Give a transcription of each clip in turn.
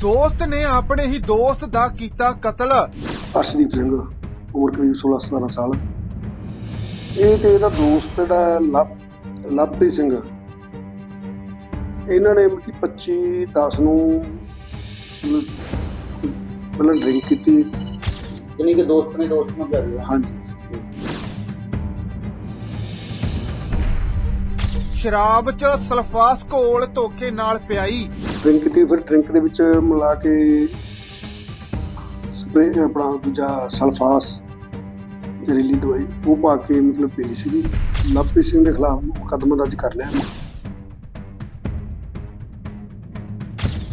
ਦੋਸਤ ਨੇ ਆਪਣੇ ਹੀ ਦੋਸਤ ਦਾ ਕੀਤਾ ਕਤਲ। ਅਰਸ਼ਦੀਪ ਸਿੰਘ ਉਮਰ ਕਰੀਬ 16 17 ਸਾਲ। ਇਹ ਤੇ ਇਹਦਾ ਦੋਸਤ ਜਿਹੜਾ ਲਵ ਲਵਪ੍ਰੀਤ ਸਿੰਘ। ਇਹਨਾਂ ਨੇ ਮਿਤੀ 25 10 ਨੂੰ ਮਤਲਬ ਪਹਿਲਾਂ ਡਰਿੰਕ ਕੀਤੀ। ਯਾਨੀ ਕਿ ਦੋਸਤ ਨੇ ਦੋਸਤ ਨੂੰ ਪਿਆ ਦਿਆ ਹਾਂਜੀ। ਸ਼ਰਾਬ 'ਚ ਸਲਫਾਸ ਘੋਲ ਧੋਖੇ ਨਾਲ ਪਿਆਈ। ਡਰਿੰਕ ਕੀਤੀ ਫਿਰ ਡਰਿੰਕ ਦੇ ਵਿੱਚ ਮਿਲਾ ਕੇ ਸਪਰੇ ਆਪਣਾ ਦੂਜਾ ਸਲਫਾਸ ਜ਼ਹਿਰੀਲੀ ਦਵਾਈ ਉਹ ਪਾ ਕੇ ਮਤਲਬ ਪੀ ਲਈ ਸੀਗੀ। ਲਵਪ੍ਰੀਤ ਸਿੰਘ ਦੇ ਖਿਲਾਫ ਮੁਕੱਦਮਾ ਦਰਜ ਕਰ ਲਿਆ।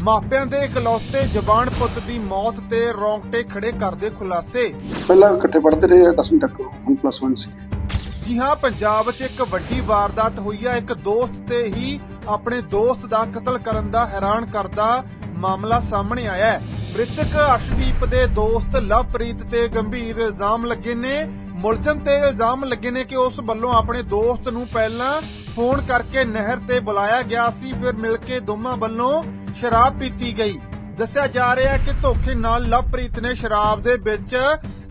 ਮਾਪਿਆਂ ਦੇ ਇਕਲੌਤੇ ਜ਼ਬਾਨ ਪੁੱਤ ਦੀ ਮੌਤ ਤੇ ਰੌਂਗਟੇ ਖੜੇ ਕਰਦੇ ਖੁਲਾਸੇ। ਪਹਿਲਾਂ ਇਕੱਠੇ ਪੜ੍ਹਦੇ ਰਹੇ 10ਵੀਂ ਤੱਕ ਹੁਣ ਪਲੱਸ 1 ਸੀ ਜੀ ਹਾਂ, ਪੰਜਾਬ 'ਚ ਇੱਕ ਵੱਡੀ ਵਾਰਦਾਤ ਹੋਈ ਹੈ ਇੱਕ ਦੋਸਤ ਤੇ ਹੀ ਆਪਣੇ ਦੋਸਤ ਦਾ ਕਤਲ ਕਰਨ ਦਾ ਹੈਰਾਨ ਕਰਦਾ ਮਾਮਲਾ ਸਾਹਮਣੇ ਆਇਆ ਹੈ। ਮ੍ਰਿਤਕ ਅਰਸ਼ਦੀਪ ਦੇ ਦੋਸਤ ਲਵਪ੍ਰੀਤ ਤੇ ਗੰਭੀਰ ਇਲਜ਼ਾਮ ਲੱਗੇ ਨੇ। ਮੁਲਜ਼ਮ ਤੇ ਇਲਜ਼ਾਮ ਲੱਗੇ ਨੇ ਕਿ ਉਸ ਵੱਲੋਂ ਆਪਣੇ ਦੋਸਤ ਨੂੰ ਪਹਿਲਾਂ ਫੋਨ ਕਰਕੇ ਨਹਿਰ ਤੇ ਬੁਲਾਇਆ ਗਿਆ ਸੀ, ਫਿਰ ਮਿਲ ਕੇ ਦੋਵਾਂ ਵੱਲੋਂ ਸ਼ਰਾਬ ਪੀਤੀ ਗਈ। ਦੱਸਿਆ ਜਾ ਰਿਹਾ ਹੈ ਕਿ ਧੋਖੇ ਨਾਲ ਲਵਪ੍ਰੀਤ ਨੇ ਸ਼ਰਾਬ ਦੇ ਵਿੱਚ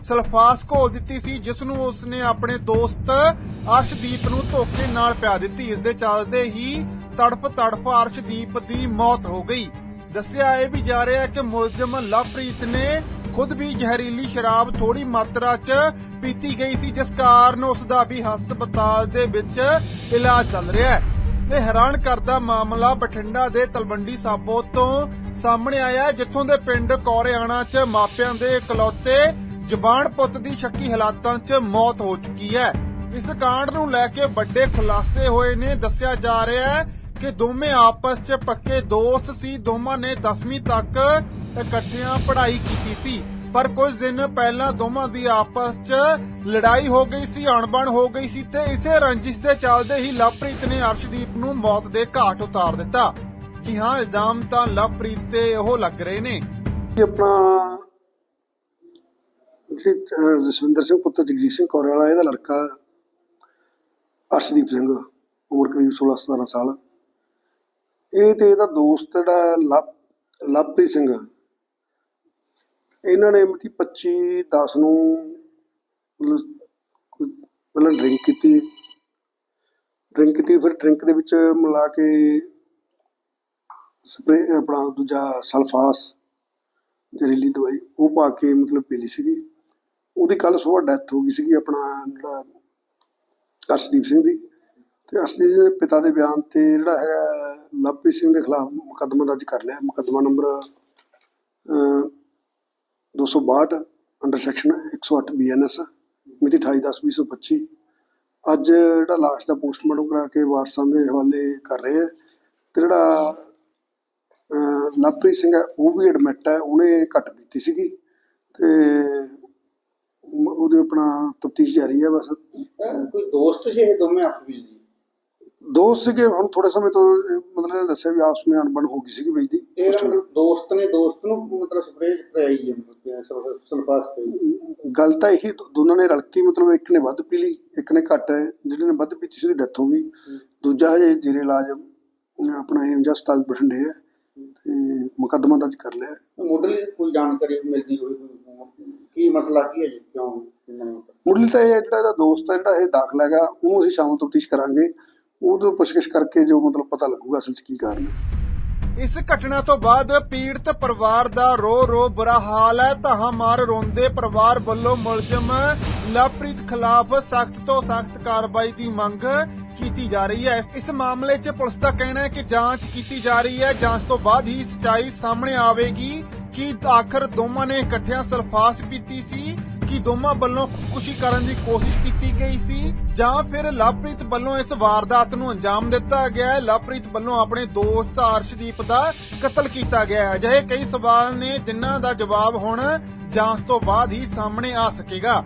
ਸਲਫਾਸ ਘੋਲ ਦਿੱਤੀ ਸੀ ਜਿਸ ਨੂੰ ਉਸਨੇ ਆਪਣੇ ਦੋਸਤ ਅਰਸ਼ਦੀਪ ਨੂੰ ਧੋਖੇ ਨਾਲ ਪਿਆ ਦਿੱਤੀ। ਇਸ ਦੇ ਚੱਲਦੇ ਹੀ ਤੜਫ ਤੜਫ ਅਰਸ਼ਦੀਪ ਦੀ ਮੌਤ ਹੋ ਗਈ। ਦੱਸਿਆ ਇਹ ਵੀ ਜਾ ਰਿਹਾ ਹੈ ਕਿ ਮੁਲਜ਼ਮ ਲਵਪ੍ਰੀਤ ਨੇ ਖੁਦ ਵੀ ਜ਼ਹਿਰੀਲੀ ਸ਼ਰਾਬ ਥੋੜੀ ਮਾਤਰਾ 'ਚ ਪੀਤੀ ਗਈ ਸੀ ਜਿਸ ਕਾਰਨ ਉਸ ਦਾ ਵੀ ਹਸਪਤਾਲ ਦੇ ਵਿੱਚ ਇਲਾਜ ਚੱਲ ਰਿਹਾ ਹੈ। ਇਹ ਹੈਰਾਨ ਕਰਦਾ ਮਾਮਲਾ ਬਠਿੰਡਾ ਦੇ ਤਲਵੰਡੀ ਸਾਬੋ ਤੋਂ ਸਾਹਮਣੇ ਆਇਆ ਹੈ, ਜਿੱਥੋਂ ਦੇ ਪਿੰਡ ਕੋਰਿਆਣਾ 'ਚ ਮਾਪਿਆਂ ਦੇ ਇਕਲੌਤੇ ਜ਼ਬਾਨ ਪੁੱਤ ਦੀ ਸ਼ੱਕੀ ਹਾਲਾਤਾਂ 'ਚ ਮੌਤ ਹੋ ਚੁੱਕੀ ਹੈ। ਇਸ ਕਾਂਡ ਨੂੰ ਲੈ ਕੇ ਵੱਡੇ ਖੁਲਾਸੇ ਹੋਏ ਨੇ। ਦੱਸਿਆ ਜਾ ਰਿਹਾ ਹੈ ਕਿ ਦੋਵੇਂ ਆਪਸ 'ਚ ਪੱਕੇ ਦੋਸਤ ਸੀ। ਦੋਵਾਂ ਨੇ 10ਵੀਂ ਤੱਕ ਇਕੱਠਿਆਂ ਪੜ੍ਹਾਈ ਕੀਤੀ ਸੀ। ਪਰ ਕੁਝ ਦਿਨ ਪਹਿਲਾਂ ਦੋਵਾਂ ਦੀ ਆਪਸ 'ਚ ਲੜਾਈ ਹੋ ਗਈ ਸੀ ਅਣਬਣ ਹੋ ਗਈ ਸੀ ਤੇ ਇਸੇ ਰੰਜਿਸ਼ ਦੇ ਚੱਲਦੇ ਹੀ ਲਵਪ੍ਰੀਤ ਨੇ ਅਰਸ਼ਦੀਪ ਨੂੰ ਮੌਤ ਦੇ ਘਾਟ ਉਤਾਰ ਦਿੱਤਾ। ਜੀ ਹਾਂ, ਇਲਜ਼ਾਮ ਤਾਂ ਲਵਪ੍ਰੀਤ ਤੇ ਉਹ ਲੱਗ ਰਹੇ ਨੇ। ਆਪਣਾ ਜਿਹੜੇ ਜਸਵਿੰਦਰ ਸਿੰਘ ਪੁੱਤਰ ਜਗਜੀਤ ਸਿੰਘ ਕੌਰ ਵਾਲਾ, ਇਹਦਾ ਲੜਕਾ ਅਰਸ਼ਦੀਪ ਸਿੰਘ, ਉਮਰ ਕਰੀਬ 16 17 ਸਾਲ। ਇਹ ਤੇ ਇਹਦਾ ਦੋਸਤ ਜਿਹੜਾ ਲਵ ਲਵਪ੍ਰੀਤ ਸਿੰਘ। ਇਹਨਾਂ ਨੇ ਮਿਤੀ 25 10 ਨੂੰ ਮਤਲਬ ਪਹਿਲਾਂ ਡਰਿੰਕ ਕੀਤੀ। ਡਰਿੰਕ ਕੀਤੀ, ਫਿਰ ਡਰਿੰਕ ਦੇ ਵਿੱਚ ਮਿਲਾ ਕੇ ਸਪਰੇ, ਆਪਣਾ ਦੂਜਾ ਸਲਫਾਸ, ਜ਼ਹਿਰੀਲੀ ਦਵਾਈ, ਉਹ ਪਾ ਕੇ ਮਤਲਬ ਪੀ ਲਈ ਸੀਗੀ। ਉਹਦੀ ਕੱਲ ਸਵੇਰ ਡੈਥ ਹੋ ਗਈ ਸੀਗੀ ਆਪਣਾ ਜਿਹੜਾ ਅਰਸ਼ਦੀਪ ਸਿੰਘ ਦੀ। ਤੇ ਅਰਸ਼ਦੀਪ ਸਿੰਘ ਦੇ ਪਿਤਾ ਦੇ ਬਿਆਨ ਤੇ ਜਿਹੜਾ ਹੈਗਾ ਲਵਪ੍ਰੀਤ ਸਿੰਘ ਦੇ ਖਿਲਾਫ ਮੁਕੱਦਮਾ ਦਰਜ ਕਰ ਲਿਆ। ਮੁਕੱਦਮਾ number uh, 262 under section 108 BNS ਮਿਤੀ 28/10/2025 ਅੱਜ ਜਿਹੜਾ ਲਾਸ਼ ਦਾ ਪੋਸਟਮਾਰਟਮ ਕਰਾ ਕੇ ਵਾਰਸਾਂ ਦੇ ਹਵਾਲੇ ਕਰ ਰਹੇ ਹੈ ਤੇ ਜਿਹੜਾ ਲਵਪ੍ਰੀਤ ਸਿੰਘ ਹੈ ਉਹ ਵੀ ਐਡਮਿਟ ਹੈ ਉਹਨੇ ਘੱਟ ਪੀਤੀ ਸੀਗੀ। ਤੇ ਉਹਦੇ ਆਪਣਾ ਤਫਤੀਸ਼ ਜਾਰੀ ਹੈ ਬਸ। ਕੋਈ ਦੋਸਤ ਸੀ ਇਹ ਦੋਵੇਂ ਆਪਸ ਵਿੱਚ ਦੋਸਤ ਸੀਗੇ ਹੁਣ ਥੋੜੇ ਸਮੇਂ ਤੋਂ ਮਤਲਬ ਦੱਸਿਆ ਵੀ ਆਪਸ ਵਿੱਚ ਅਣਬਣ ਹੋ ਗਈ ਸੀਗੀ ਬਈ ਦੀ। ਇਹ ਮਤਲਬ ਦੋਸਤ ਨੇ ਦੋਸਤ ਨੂੰ ਮਤਲਬ ਸਪਰੇਅ ਪਿਆਈ ਹੈ ਮਤਲਬ ਸਲਫ- ਸਲਫਾਸ ਪਈ ਗੱਲ ਤਾਂ ਇਹੀ ਦੋਨਾਂ ਨੇ ਰਲ ਕੇ ਮਤਲਬ ਇੱਕ ਨੇ ਵੱਧ ਪੀ ਲਈ ਇੱਕ ਨੇ ਘੱਟ। ਜਿਹੜੇ ਨੇ ਵੱਧ ਪੀਤੀ ਸੀ ਉਹਦੀ ਡੈਥ ਹੋ ਗਈ। ਦੂਜਾ ਹਜੇ ਜੀਰੇ ਇਲਾਜ ਆਪਣਾ ਏਮਜ ਹਸਪਤਾਲ ਬਠਿੰਡੇ ਹੈ। ਤੇ ਮੁਕੱਦਮਾ ਦਰਜ ਕਰ ਲਿਆ। ਮੁੱਢਲੀ ਕੋਈ ਜਾਣਕਾਰੀ ਮਿਲਦੀ ਹੋਵੇ ਕੋਈ ਕੀ ਮਸਲਾ ਕੀ ਹੈ ਜੀ? ਕਿਉਂ ਮੁੱਢਲੀ ਤਾਂ ਇਹ ਜਿਹੜਾ ਇਹਦਾ ਦੋਸਤ ਹੈ ਜਿਹੜਾ ਇਹ ਦਾਖਲ ਹੈਗਾ ਉਹਨੂੰ ਅਸੀਂ ਸ਼ਾਮ ਨੂੰ ਤਫਤੀਸ਼ ਕਰਾਂਗੇ। ਉਹ ਤੋਂ ਪੁੱਛਗਿੱਛ ਕਰਕੇ ਜੋ ਮਤਲਬ ਪਤਾ ਲੱਗੂਗਾ ਅਸਲ 'ਚ ਕੀ ਕਾਰਨ ਹੈ। ਇਸ ਘਟਨਾ ਤੋਂ ਬਾਅਦ ਪੀੜਤ ਪਰਿਵਾਰ ਦਾ ਰੋ ਰੋ ਬੁਰਾ ਹਾਲ ਹੈ। ਧਾਹਾਂ ਮਾਰ ਰੋਂਦੇ ਪਰਿਵਾਰ ਵੱਲੋਂ ਮੁਲਜ਼ਮ ਲਵਪ੍ਰੀਤ ਖਿਲਾਫ ਸਖਤ ਤੋਂ ਸਖਤ ਕਾਰਵਾਈ ਦੀ ਮੰਗ ਕੀਤੀ ਜਾ ਰਹੀ ਹੈ। ਇਸ ਮਾਮਲੇ 'ਚ ਪੁਲਿਸ ਦਾ ਕਹਿਣਾ ਹੈ ਕਿ ਜਾਂਚ ਕੀਤੀ ਜਾ ਰਹੀ ਹੈ। ਜਾਂਚ ਤੋਂ ਬਾਅਦ ਹੀ ਸਚਾਈ ਸਾਹਮਣੇ ਆਵੇਗੀ ਕਿ ਆਖਰ ਦੋਵਾਂ ਨੇ ਇਕੱਠਿਆਂ ਸਲਫਾਸ ਪੀਤੀ ਸੀ, ਕਿ ਦੋਵਾਂ ਵੱਲੋਂ ਖੁਦਕੁਸ਼ੀ ਕਰਨ ਦੀ ਕੋਸ਼ਿਸ਼ ਕੀਤੀ ਗਈ ਸੀ, ਜਾਂ ਫਿਰ ਲਵਪ੍ਰੀਤ ਵੱਲੋਂ ਇਸ ਵਾਰਦਾਤ ਨੂੰ ਅੰਜਾਮ ਦਿੱਤਾ ਗਿਆ ਹੈ। ਲਵਪ੍ਰੀਤ ਵੱਲੋਂ ਆਪਣੇ ਦੋਸਤ ਅਰਸ਼ਦੀਪ ਦਾ ਕਤਲ ਕੀਤਾ ਗਿਆ ਹੈ। ਅਜਿਹੇ ਕਈ ਸਵਾਲ ਨੇ ਜਿਨ੍ਹਾਂ ਦਾ ਜਵਾਬ ਹੁਣ ਜਾਂਚ ਤੋਂ ਬਾਅਦ ਹੀ ਸਾਹਮਣੇ ਆ ਸਕੇਗਾ।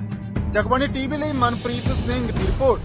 ਜਗਬਾਣੀ ਟੀਵੀ ਲਈ ਮਨਪ੍ਰੀਤ ਸਿੰਘ ਦੀ ਰਿਪੋਰਟ।